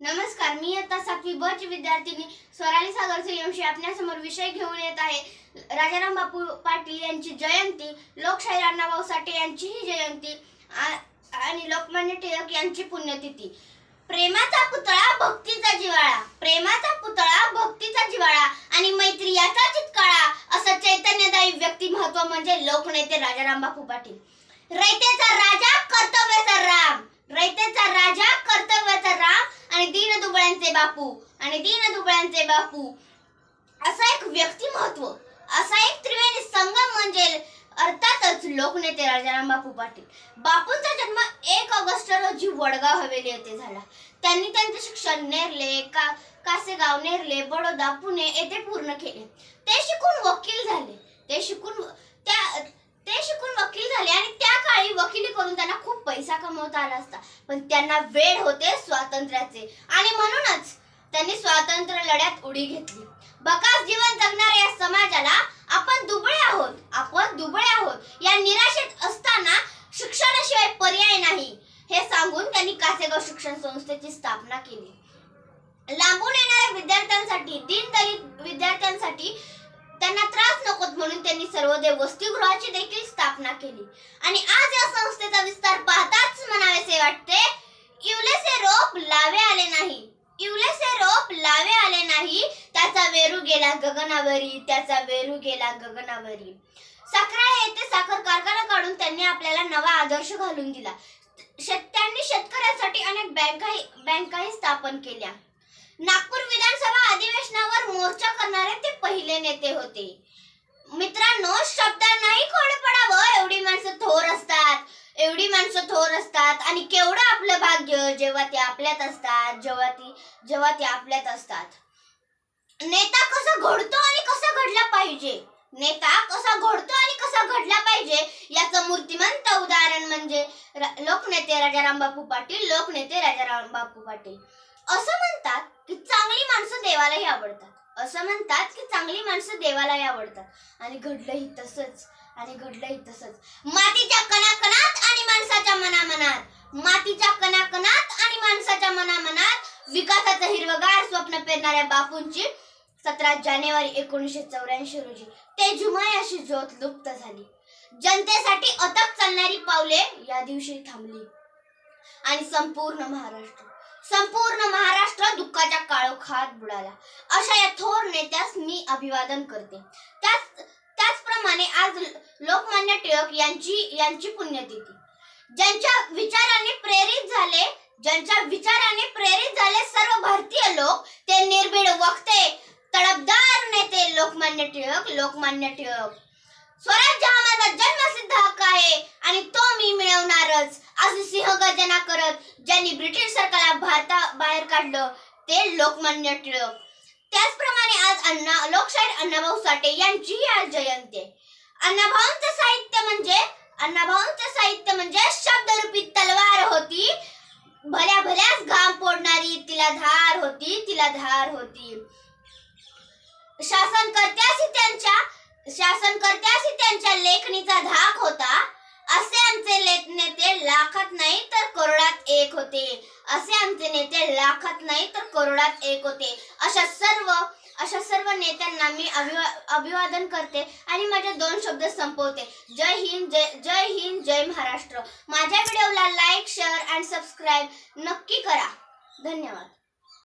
नमस्कार मी आता सातवी ब ची विद्यार्थिनी स्वराली सागर सूर्यवंशी आपल्यासमोर विषय घेऊन येत आहे. राजाराम बापू पाटील यांची जयंती लोकशाहीर अण्णाभाऊ साठे यांचीही जयंती आणि लोकमान्य टिळक यांची पुण्यतिथी. प्रेमाचा पुतळा भक्तीचा जिवाळा प्रेमाचा पुतळा भक्तीचा जिवाळा आणि मैत्री याचा चितकाळा असं चैतन्यदायी व्यक्तिमत्व म्हणजे लोकनेते राजाराम बापू पाटील. रयतेचा राजा कर्तव्याचा राम रयतेचा राजा कर्तव्याचा राम आणि दुबळ्यांचे बापू आणि दीन दुबळ्यांचे बापू. असा एक व्यक्तिमत्व असा एक त्रिवेणी संगम म्हणजे अर्थातच लोकनेते राजाराम बापू पाटील. बापूंचा जन्म एक ऑगस्ट रोजी वडगाव हवेली येथे झाला. त्यांनी त्यांचे शिक्षण नेरले का कासेगाव नेरले बडोदा पुणे येथे पूर्ण केले. ते शिकून वकील झाले. ते शिकून त्या ते शिकून वकील झाले आणि त्या काळी वकिली करून त्यांना खूप पैसा कमवता आला असता. पण त्यांना वेळ होते स्वातंत्र्याचे. आणि त्यांनी स्वातंत्र्य लढ्यात उडी घेतली. बकास जीवन जगणाऱ्या या समाजाला आपण दुबळे आहोत. आपण दुबळे आहोत. या निराशेत असताना शिक्षणाशिवाय पर्याय नाही. हे सांगून त्यांनी कासेगाव शिक्षण संस्थेची स्थापना केली. लांबून येणाऱ्या विद्यार्थ्यांसाठी दीनदलित विद्यार्थ्यांसाठी त्यांना त्रास नकोत म्हणून त्यांनी सर्वोदय वसतिगृहाची देखील स्थापना केली. आणि आज या संस्थेचा विस्तार पाहताच म्हणावेसे वाटते. इवलेसे रोप लावे आले नाही. लावे आले नाही त्याचा वेरू गेला गगनावरी त्याचा वेरू गेला गगनावरी. साखरा येथे साखर कारखाना काढून त्यांनी आपल्याला नवा आदर्श घालून दिला. शेत त्यांनी शेतकऱ्यांसाठी अनेक बँकाही बँकाही स्थापन केल्या. नागपूर विधानसभा अधिवेशनावर मोर्चा करणारे ते पहिले नेते होते. मित्रांनो शब्दांनाही नाही पडावं एवढी माणसं थोर असतात एवढी माणसं थोर असतात आणि केवढं आपलं भाग्य जेव्हा ते आपल्यात असतात जेव्हा ती जेव्हा ते आपल्यात असतात. नेता कसा घडतो आणि कसा घडला पाहिजे? नेता कसा घडतो आणि कसा घडला पाहिजे? याचं मूर्तिमंत उदाहरण म्हणजे लोकनेते राजाराम बापू पाटील लोकनेते राजाराम बापू पाटील. असं म्हणतात की चांगली माणसं देवालाही आवडतात. असं म्हणतात की चांगली माणसं देवालाही आवडतात. आणि घडलंही तसंच आणि घडलंही तसंच. मातीच्या कणाकणात आणि माणसाच्या मनामनात. मातीच्या कणाकणात आणि माणसाच्या मनामनात विकासाचं हिरवगार स्वप्न पेरणाऱ्या बापूंची सतरा जानेवारी एकोणीसशे चौऱ्याऐंशी रोजी ते अशी ज्योत लुप्त झाली. जनतेसाठी अथक चालणारी पावले या दिवशी थांबली. आणि संपूर्ण महाराष्ट्र संपूर्ण महाराष्ट्र दुःखाच्या काळोखात बुडाला. अशा या थोर नेत्यास मी अभिवादन करते. त्याच त्याचप्रमाणे आज लोकमान्य टिळक यांची यांची पुण्यतिथी. ज्यांच्या विचाराने प्रेरित झाले ज्यांच्या विचाराने प्रेरित झाले सर्व भारतीय लोक ते निर्भीड वक्ते तडपदार नेते लोकमान्य टिळक लोकमान्य टिळक. स्वराज्य हा माझा जन्मसिद्ध हक्क आहे आणि तो मी मिळवणारच असे सिंह गर्जना करत ज्यांनी ब्रिटिश सरकारला भारता बाहेर काढलं ते लोकमान्य टिळक. त्याचप्रमाणे आज अण्णा लोकशाहीर अण्णाभाऊ साठे यांचीही आज जयंती आहे. अण्णाभाऊंचं साहित्य म्हणजे अण्णाभाऊंचं साहित्य म्हणजे शब्दरूपी तलवार होती भल्या भल्याच घाम फोडणारी तिला धार होती तिला धार होती. शासनकर्त्याशी त्यांच्या शासनकर्त्याशी त्यांच्या लेखणीचा धाक होता. असे आमचे नेते लाखात नाही तर करोडात एक होते. असे आमचे नेते लाखात नाही तर करोडात एक होते. अशा सर्व अशा सर्व नेत्यांना मी अभिवा अभिवादन करते आणि माझे दोन शब्द संपवते. जय हिंद जय जय हिंद जय महाराष्ट्र. माझ्या व्हिडिओला लाईक शेअर अँड सबस्क्राईब नक्की करा. धन्यवाद.